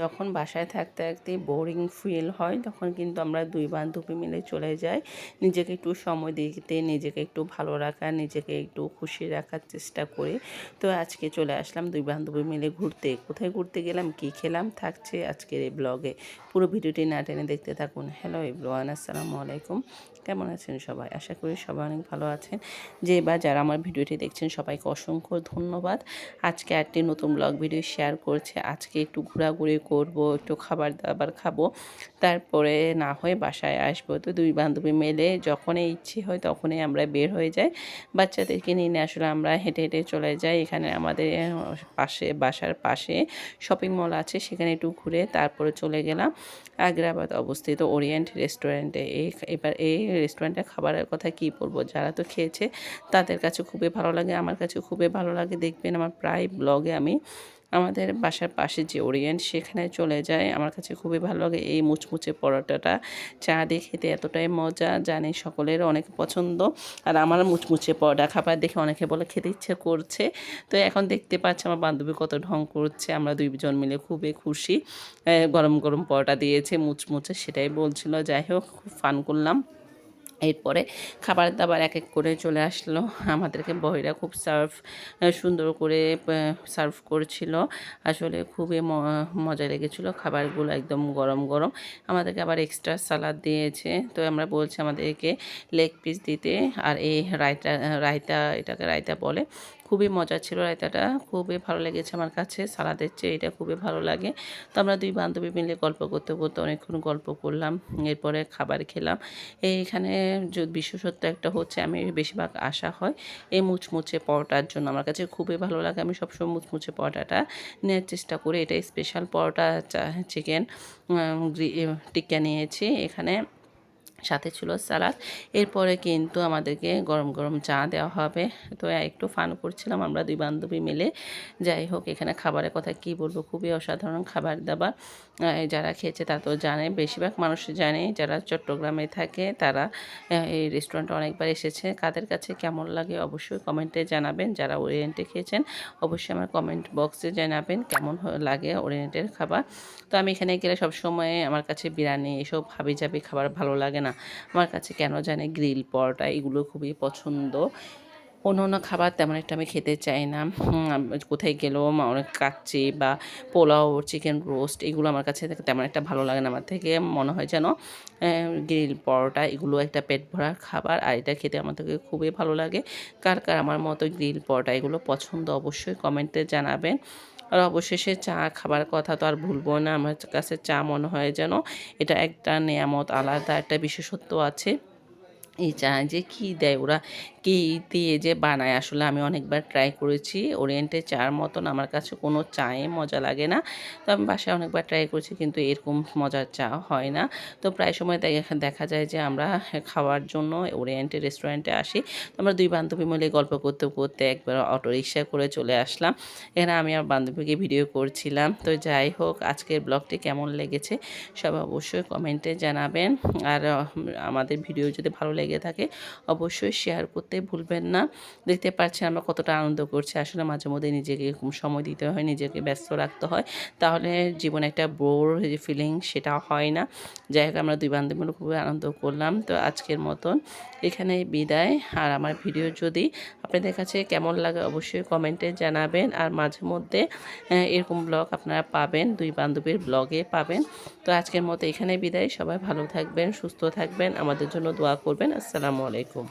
যখন বাসায় থাকতে থাকতে বোরিং ফিল হয়, তখন কিন্তু আমরা দুই বান্ধবী মিলে চলে যাই। নিজেকে একটু সময় দিতে, নিজেকে একটু ভালো রাখা, নিজেকে একটু খুশি রাখার চেষ্টা করি। তো আজকে চলে আসলাম দুই বান্ধবী মিলে ঘুরতে। কোথায় ঘুরতে গেলাম, কি খেলাম থাকছে আজকের এই ব্লগে পুরো ভিডিওটি না টেনে দেখতে থাকুন। হ্যালো ইব্রান আসসালামু আলাইকুম। কেমন আছেন সবাই? আশা করি সবাই অনেক ভালো আছেন। যে বা যারা আমার ভিডিওটি দেখছেন, সবাইকে অসংখ্য ধন্যবাদ। আজকে একটি নতুন ব্লগ ভিডিও শেয়ার করছে। আজকে একটু ঘোরাঘুরি করব, একটু খাবার দাবার খাব। তারপরে না হয় বাসায় আসব। তো দুই বান্ধবী মেলে যখনই ইচ্ছে হয় তখনই আমরা বের হয়ে যাই। বাচ্চাদেরকে নিয়ে আসলে আমরা হেঁটে হেঁটে চলে যাই। এখানে আমাদের পাশে, বাসার পাশে শপিং মল আছে। সেখানে একটু ঘুরে তারপরে চলে গেলাম। আগ্রাবাদ অবস্থিত ওরিয়েন্ট রেস্টুরেন্টে এই এবার এই রেস্টুরেন্টে খাবারের কথা কি বলব? যারা তো খেয়েছে, তাদের কাছে খুবই ভালো লাগে, আমার কাছে খুবই ভালো লাগে। দেখবেন আমার প্রায় ব্লগে আমি আমাদের বাসার পাশে যে ওরিয়েন্ট সেখানে চলে যায়। আমার কাছে খুবই ভালো লাগে এই মুচমুচে পরোটাটা। চা দিয়ে খেতে এতটাই মজা, জানি সকলের অনেক পছন্দ। আর আমার মুচমুচে পরোটা খাবার দেখে অনেকে বলে খেতে ইচ্ছে করছে। তো এখন দেখতে পাচ্ছি আমার বান্ধবী কত ঢং করছে। আমরা দুইজন মিলে খুবই খুশি। গরম গরম পরোটা দিয়েছে, মুচমুচে সেটাই বলছিল। যাই হোক, খুব ফান করলাম। এরপরে খাবার দাবার এক এক করে চলে আসলো। আমাদেরকে বহিরা খুব সার্ভ সুন্দর করে সার্ভ করছিল। আসলে খুবই মজা লেগেছিল খাবারগুলো একদম গরম গরম। আমাদেরকে আবার এক্সট্রা সালাদ দিয়েছে। তো আমরা বলছি আমাদেরকে লেগ পিস দিতে। আর এই রায়তা রায়তা, এটাকে রায়তা বলে। খুবই মজা ছিল রায়তাটা। খুবই ভালো লেগেছে আমার কাছে। সালাদের চেয়ে এটা খুবই ভালো লাগে। তো আমরা দুই বান্ধবী মিলে গল্প করতে করতে অনেকক্ষণ গল্প করলাম, এরপরে খাবার খেলাম। এইখানে বিশেষত্ব একটা হচ্ছে, আমি বেশিরভাগ আশা হয় এই মুচমুচে পরোটার জন্য। আমার কাছে খুবই ভালো লাগে, আমি সবসময় মুচমুচে পরোটাটা নেওয়ার চেষ্টা করি। এটা স্পেশাল পরোটা চিকেন টিক্কা নিয়েছি। এখানে সাথে ছিল সালাদ। এরপরে কিন্তু আমাদেরকে গরম গরম চা দেওয়া হবে। তো একটু ফান করছিলাম আমরা দুই বান্ধবী মিলে। যাই হোক, এখানে খাবারের কথা কি বলব? খুবই অসাধারণ খাবার দাবার। যারা খেয়েছে তা তো জানে। বেশিরভাগ মানুষ জানে, যারা চট্টগ্রামে থাকে তারা এই রেস্টুরেন্টে অনেকবার এসেছে। কাদের কাছে কেমন লাগে অবশ্যই কমেন্টে জানাবেন। যারা ওরিয়েন্টে খেয়েছেন, অবশ্যই আমার কমেন্ট বক্সে জানাবেন কেমন লাগে ওরিয়েন্টের খাবার। তো আমি এখানে গেলে সবসময় আমার কাছে বিরিয়ানি এসব হাবি খাবার ভালো লাগে না। আমার কাছে কেন জানে গ্রিল পরোটা এগুলো খুবই পছন্দ। অন্য অন্য খাবার তেমন একটা আমি খেতে চাই না। কোথায় গেলেও অনেক কাচ্চি বা পোলাও চিকেন রোস্ট এগুলো আমার কাছে তেমন একটা ভালো লাগে না। আমার থেকে মনে হয় যেন গ্রিল পরোটা এগুলো একটা পেট ভরার খাবার আর এটা খেতে আমার থেকে খুবই ভালো লাগে। কার কার আমার মতো গ্রিল পরোটা এগুলো পছন্দ অবশ্যই কমেন্টে জানাবেন। আর অবশেষে চা খাবার কথা তো আর ভুলবো না। আমার কাছে চা মনে হয় যেন এটা একটা নিয়ামত, আলাদা একটা বিশেষত্ব আছে। এই চা যে কী দেয় ওরা? কী দিয়ে যে বানায়, আসলে আমি অনেকবার ট্রাই করেছি। ওরিয়েন্টের চার মতন আমার কাছে কোনো চায়ে মজা লাগে না। তো আমি বাসায় অনেকবার ট্রাই করেছি কিন্তু এরকম মজার চা হয় না। তো প্রায় সময় দেখা যায় যে আমরা খাওয়ার জন্য ওরিয়েন্টের রেস্টুরেন্টে আসি। তো আমরা দুই বান্ধবী মিলে গল্প করতে করতে একবার অটো রিক্সা করে চলে আসলাম। এখানে আমি আমার বান্ধবীকে ভিডিও করছিলাম। তো যাই হোক, আজকের ব্লগটি কেমন লেগেছে সবাই অবশ্যই কমেন্টে জানাবেন। আর আমাদের ভিডিও যদি ভালো লেগে থাকে, অবশ্যই শেয়ার করতে ভুলবেন না। দেখতে পাচ্ছেন আমরা কতটা আনন্দ করছি। আসলে মাঝে মধ্যে নিজেকে সময় দিতে হয়, নিজেকে ব্যস্ত রাখতে হয়। তাহলে জীবনে একটা বোর যে ফিলিং সেটা হয় না। যাই হোক, আমরা দুই বান্ধবী খুবই আনন্দ করলাম। তো আজকের মতন এখানে বিদায়। আর আমার ভিডিও যদি আপনাদের কাছে কেমন লাগে অবশ্যই কমেন্টে জানাবেন। আর মাঝে মধ্যে এরকম ব্লগ আপনারা পাবেন, দুই বান্ধবীর ব্লগে পাবেন। তো আজকের মতো এখানে বিদায়। সবাই ভালো থাকবেন, সুস্থ থাকবেন। আমাদের জন্য দোয়া করবেন। আসসালামু আলাইকুম।